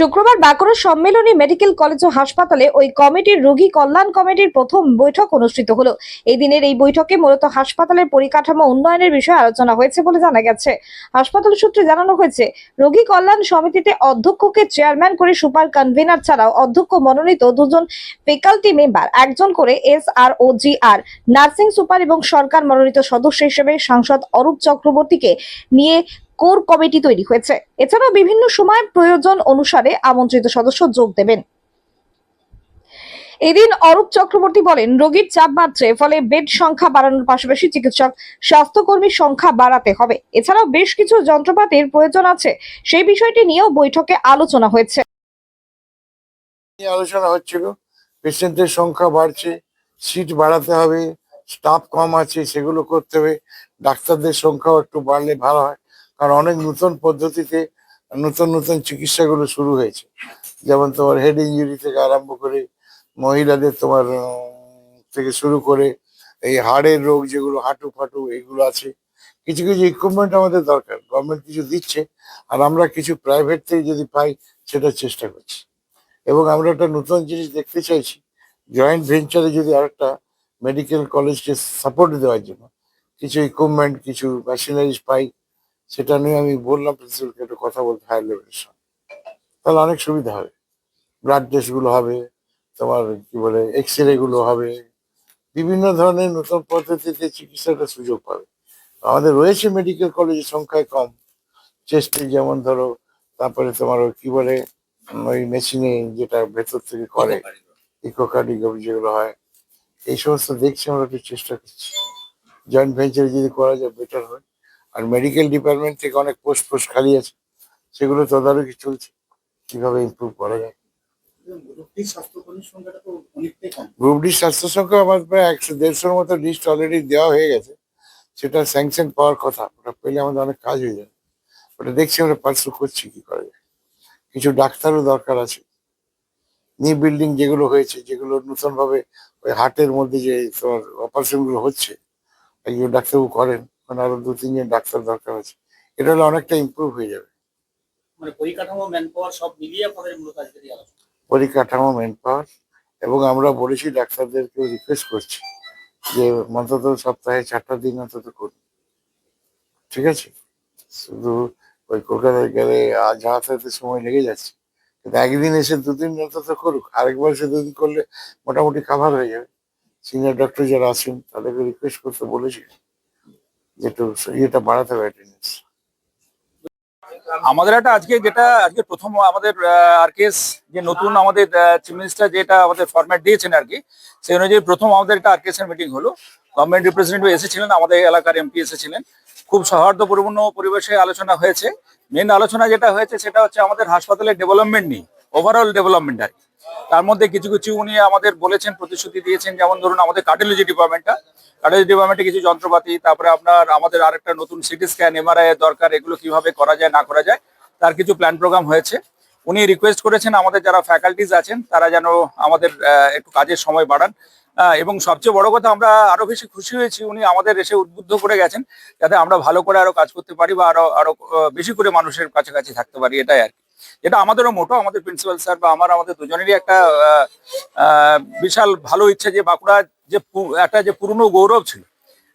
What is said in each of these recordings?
শুক্রবার Bankura Sammilani medical college ও হাসপাতালে ওই কমিটির রোগী কল্যাণ কমিটির প্রথম বৈঠক অনুষ্ঠিত হলো। এই দিনের এই বৈঠকে মূলত হাসপাতালের পরিকাঠামো উন্নয়নের বিষয়ে আলোচনা হয়েছে বলে জানা গেছে। হাসপাতাল সূত্রে জানানো হয়েছে, রোগী কল্যাণ সমিতিতে অধ্যক্ষকে চেয়ারম্যান করে সুপার কনভেনার ছাড়াও অধ্যক্ষ মনোনীত দুজন ফেকাল্টি মেম্বার, একজন করে এস আর ও জি আর, নার্সিং সুপার এবং সরকার মনোনীত সদস্য হিসেবে সাংসদ অরূপ চক্রবর্তীকে নিয়ে কোর কমিটি তৈরি হয়েছে। এছাড়াও বিভিন্ন সময় প্রয়োজন অনুসারে আমন্ত্রিত সদস্য যোগ দেবেন। এদিন অরূপ চক্রবর্তী বলেন, রোগীর চাপ বাড়ছে, ফলে বেড সংখ্যা বাড়ানোর পাশাপাশি চিকিৎসক স্বাস্থ্যকর্মীর সংখ্যা বাড়াতে হবে। এছাড়াও বেশ কিছু যন্ত্রপাতির প্রয়োজন আছে, সেই বিষয়টি নিয়েও বৈঠকে আলোচনা হয়েছে। আলোচনা হচ্ছিল, পেশেন্টের সংখ্যা বাড়ছে, সিট বাড়াতে হবে, স্টাফ কম আছে, সেগুলো করতে হবে, ডাক্তারদের সংখ্যাও একটু বাড়লে ভালো হয়। কারণ অনেক নতুন পদ্ধতিতে নতুন নতুন চিকিৎসাগুলো শুরু হয়েছে। যেমন তোমার হেড ইঞ্জুরি থেকে আরম্ভ করে মহিলাদের তোমার থেকে শুরু করে এই হাড়ের রোগ যেগুলো, হাঁটু ফাটু এগুলো আছে। কিছু কিছু ইকুইপমেন্ট আমাদের দরকার গভর্নমেন্ট কিছু দিচ্ছে আর আমরা কিছু প্রাইভেট থেকে যদি পাই সেটা চেষ্টা করছি। এবং আমরা একটা নতুন জিনিস দেখতে চাইছি জয়েন্ট ভেঞ্চারে যদি আরেকটা মেডিকেল কলেজকে সাপোর্ট দেওয়ার জন্য, কিছু ইকুইপমেন্ট কিছু মেশিনারিজ পাই সেটা নিয়ে আমি বললাম প্রিন্সিপালকে একটু কথা বলতে হায়ার লেভেলের সঙ্গে তাহলে অনেক সুবিধা হবে। ব্লাড টেস্টগুলো হবে তোমার কি বলে এক্স রে গুলো হবে। বিভিন্ন ধরনের নতুন পদ্ধতিতে চিকিৎসাটা সুযোগ পাবে। আমাদের রয়েছে মেডিকেল কলেজের সংখ্যায় কম। চেস্টে যেমন ধরো তারপরে তোমার কি বলে ওই মেশিনে যেটা ভেতর থেকে করে ইকোকার্ডিওগ্রাফি যেগুলো হয় এই সমস্ত দেখছি আমরা একটু চেষ্টা করছি। জয়েন্ট ভেঞ্চারে যদি করা যায় বেটার হয়। আর মেডিকেল ডিপার্টমেন্ট থেকে অনেক পোস্ট পোস্ট খালি আছে সেগুলো তদারকি চলছে। কীভাবে ইমপ্রুভ করা যায়? গ্রুপ ডি স্বাস্থ্য সংখ্যা আমার প্রায় একশো দেড়শোর মতো লিস্ট অলরেডি দেওয়া হয়ে গেছে। সেটা স্যাংশন পাওয়ার কথা ওটা পেলে আমাদের অনেক কাজ হয়ে যাবে। ওটা দেখছি আমরা পার্সু করছি কি করা। যায় কিছু ডাক্তারও দরকার আছে। নিউ বিল্ডিং যেগুলো হয়েছে যেগুলো নতুন ভাবে ওই হার্টের মধ্যে যে তোমার অপারেশনগুলো হচ্ছে একজন ডাক্তারবাবু করেন ওখানে আরও দু তিনজন ডাক্তার দরকার আছে। এটা হলে অনেকটা ইমপ্রুভ হয়ে যাবে। মানে পরিকাঠামো ম্যান পাওয়ার সব মিলিয়ে আপনাদের মূলত আজকের পরিকাঠামো মেন পাওয়ার এবং আমরা বলেছি ডাক্তারদেরকেও রিকোয়েস্ট করছি যে অন্তত সপ্তাহে চারটা দিন অন্তত করুন। ঠিক আছে? শুধু ওই কলকাতায় গেলে যাতায়াতে সময় লেগে যাচ্ছে। কিন্তু একদিন এসে দুদিন অন্তত করুক আরেকবার এসে দুদিন করলে মোটামুটি কাভার হয়ে যাবে। সিনিয়র ডক্টর যারা আছেন তাদেরকে রিকোয়েস্ট করতে বলেছি। একটু ইয়েটা বাড়াতে হবে অ্যাটেন্ডেন্স আমাদের একটা আজকে যেটা, আজকে প্রথম আমাদের আরকেএস যে নতুন আমাদের চিফ মিনিস্টার যেটা আমাদের ফরম্যাট দিয়েছেন আর কি সেই অনুযায়ী প্রথম আমাদের একটা আরকেএস এর মিটিং হলো। গভর্নমেন্ট রিপ্রেজেন্টেটিভ এসেছিলেন, আমাদের এলাকার এমপি এসেছিলেন। খুব সৌহার্দ্যপূর্ণ পরিবেশে আলোচনা হয়েছে। মেন আলোচনা যেটা হয়েছে, সেটা হচ্ছে আমাদের হাসপাতালের ডেভেলপমেন্ট নিয়ে ওভারঅল ডেভেলপমেন্ট আর কি। তার মধ্যে কিছু কিছু উনি আমাদের বলেছেন, প্রতিশ্রুতি দিয়েছেন। যেমন ধরুন আমাদের কার্ডিওলজি ডিপার্টমেন্টটা কার্ডিওলজি ডিপার্টমেন্টে কিছু যন্ত্রপাতি, তারপরে আপনার আমাদের আরেকটা নতুন সিটি স্ক্যান এমআরআই দরকার, এগুলো কীভাবে করা যায়, না করা যায়, তার কিছু প্ল্যান প্রোগ্রাম হয়েছে। উনি রিকোয়েস্ট করেছেন আমাদের যারা ফ্যাকাল্টিজ আছেন, তারা যেন আমাদের একটু কাজের সময় বাড়ান। এবং সবচেয়ে বড় কথা, আমরা আরও বেশি খুশি হয়েছি, উনি আমাদের এসে উদ্বুদ্ধ করে গেছেন, যাতে আমরা ভালো করে আরও কাজ করতে পারি বা আরও আরও বেশি করে মানুষের কাছাকাছি থাকতে পারি, এটাই আর এটা আমাদেরও মোটো, আমাদের প্রিন্সিপাল স্যার বা আমার, আমাদের দুজনেরই একটা বিশাল ভালো ইচ্ছে যে বাঁকুড়া যে একটা যে পুরনো গৌরব ছিল।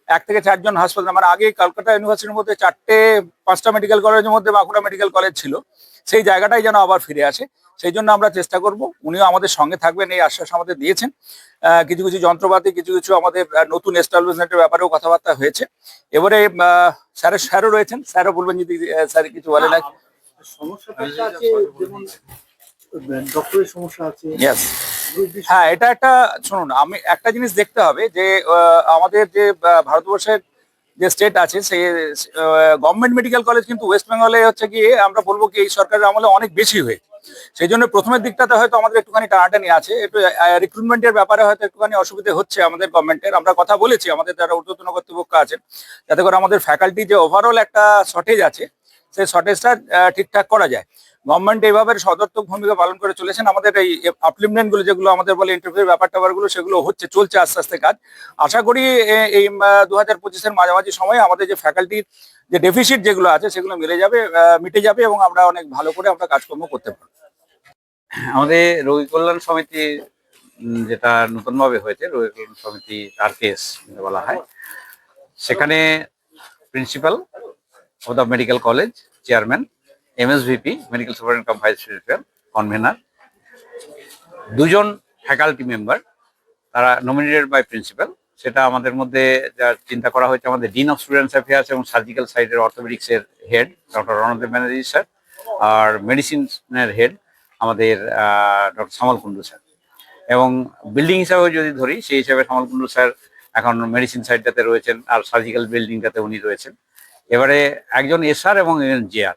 এক থেকে চারজন হাসপাতাল মানে আগে কলকাতা ইউনিভার্সিটির মধ্যে চারটে, পাঁচটা মেডিকেল কলেজের মধ্যে বাঁকুড়া মেডিকেল কলেজ ছিল। সেই জায়গাটাই যেন আবার ফিরে আসে। সেই জন্য আমরা চেষ্টা করব, উনিও আমাদের সঙ্গে থাকবেন, এই আশ্বাস আমাদের দিয়েছেন। কিছু কিছু যন্ত্রপাতি, কিছু কিছু আমাদের নতুন এস্টাবলিশমেন্টের ব্যাপারেও কথাবার্তা হয়েছে। এবারে স্যারের, স্যারও রয়েছেন। স্যারও বলবেন যদি স্যার কিছু বলেন আর সমস্যাটা আছে যেমন ডক্টরের সমস্যা আছে Yes. group D হ্যাঁ এটা একটা শুনুন আমি একটা জিনিস দেখতে হবে যে আহ, আমাদের যে ভারতবর্ষের যে স্টেট আছে সেই গভর্নমেন্ট মেডিকেল কলেজ কিন্তু ওয়েস্ট বেঙ্গলে হচ্ছে গিয়ে আমরা বলব কি এই সরকারের আমলে অনেক বেশি হয়ে। সেই জন্য প্রথমের দিকটাতে হয়তো আমাদের একটুখানি টানাটানি আছে একটু রিক্রুটমেন্টের ব্যাপারে হয়তো একটুখানি অসুবিধা হচ্ছে আমাদের গভর্নমেন্টের আমরা কথা বলেছি আমাদের যারা ঊর্ধ্বতন কর্তৃপক্ষ আছেন যাতে করে আমাদের ফ্যাকাল্টি যে ওভারঅল একটা শর্টেজ আছে সেই শর্টেজটা ঠিকঠাক করা যায়। গভর্নমেন্ট এইভাবে সদর্থক ভূমিকা পালন করে চলেছেন। আমাদের এই আপলিমেন্টগুলো যেগুলো আমাদের বলে ইন্টারভিউ ব্যাপার ট্যাপারগুলো সেগুলো হচ্ছে, চলছে আস্তে আস্তে কাজ। আশা করি এই দু হাজার পঁচিশের মাঝামাঝি সময়ে আমাদের যে ফ্যাকাল্টির যে ডেফিসিট যেগুলো আছে, সেগুলো মিলে যাবে মিটে যাবে এবং আমরা অনেক ভালো করে আমরা কাজকর্ম করতে পারব। আমাদের রোগী কল্যাণ সমিতি যেটা নতুনভাবে হয়েছে, রোগী কল্যাণ সমিতি আরকেএস বলা হয়, সেখানে principal of medical college chairman MSVP medical superintendent cum vice principal convener দুজন ফ্যাকাল্টি মেম্বার তারা নমিনেটেড বাই প্রিন্সিপাল সেটা আমাদের মধ্যে যা চিন্তা করা হয়েছে, আমাদের ডিন অফ স্টুডেন্টস অ্যাফেয়ার্স এবং সার্জিক্যাল সাইডের অর্থোপেডিক্সের head doctor Randeb Banerjee sir আর মেডিসিনের হেড আমাদের ডক্টর সামল কুন্ডু স্যার এবং বিল্ডিং হিসাবেও যদি ধরি, সেই হিসাবে সামল কুন্ডু স্যার এখন মেডিসিন সাইডটাতে রয়েছেন, আর সার্জিক্যাল বিল্ডিংটাতে উনি রয়েছেন। এবারে একজন এসআর এবং জেআর।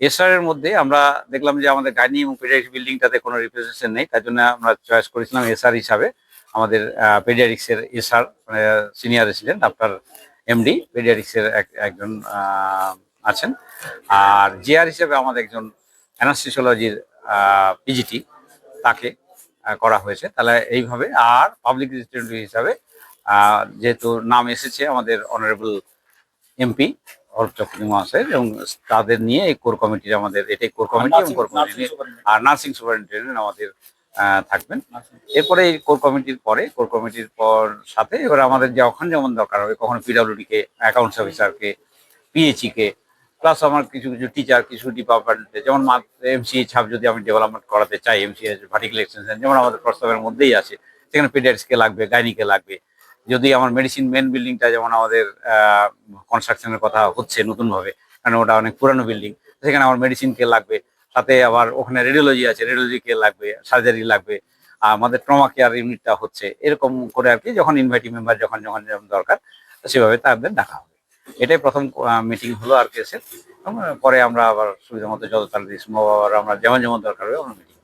এসআর এর মধ্যে আমরা দেখলাম যে আমাদের গাইনি এবং পেডিয়াট্রিক বিল্ডিংটাতে কোনো রিপ্রেজেন্টেশন নেই তার জন্য আমরা চয়েস করেছিলাম এসআর হিসাবে আমাদের পেডিয়াট্রিক্সের এসআর মানে সিনিয়র রেসিডেন্ট আপনার এমডি পেডিয়াট্রিক্সের একজন আছেন। আর জেআর হিসেবে আমাদের একজন অ্যানাস্থিসিওলজির পিজিটি তাকে করা হয়েছে। তাহলে এইভাবে, আর পাবলিক রেজিস্ট্রেন্ট হিসাবে যেহেতু নাম এসেছে আমাদের অনারেবল এমপি চক্রবর্তী মহাশয়ের এবং তাদের নিয়ে এই কোর কমিটির আমাদের এটাই কোর কমিটি এবং কোর কমিটি আর নার্সিং সুপারিনটেন্ডেন্ট আমাদের থাকবেন। এরপরে এই কোর কমিটির পরে কোর কমিটির পর সাথে এবার আমাদের যখন যেমন দরকার হবে কখনো পিডাব্লিউডি কে অ্যাকাউন্টস অফিসারকে পিএইচিকে প্লাস আমার কিছু কিছু টিচার কিছু ডিপার্টমেন্টে যেমন এমসি ছাপ যদি আমি ডেভেলপমেন্ট করাতে চাই এমসি ভার্টিক্যাল এক্সটেনশন যেমন আমাদের প্রস্তাবের মধ্যেই আছে সেখানে পেডিয়াট্রিক্সকে লাগবে গাইনিকে লাগবে যদি আমার মেডিসিন মেন বিল্ডিংটা যেমন আমাদের কনস্ট্রাকশনের কথা হচ্ছে নতুনভাবে, কারণ ওটা অনেক পুরানো বিল্ডিং সেখানে আমার মেডিসিন কে লাগবে, সাথে আবার ওখানে রেডিওলজি আছে রেডিওলজি কে লাগবে সার্জারি লাগবে আমাদের ট্রমা কেয়ার ইউনিটটা হচ্ছে, এরকম করে আর কি যখন ইনভাইটিং মেম্বার যখন যখন যেমন দরকার, সেভাবে তাদের দেখা হবে। এটাই প্রথম মিটিং হলো আর কি কেসের পরে আমরা আবার সুবিধা মতো যত তাড়াতাড়ি সম্ভব আবার আমরা যেমন যেমন দরকার হবে আমরা meeting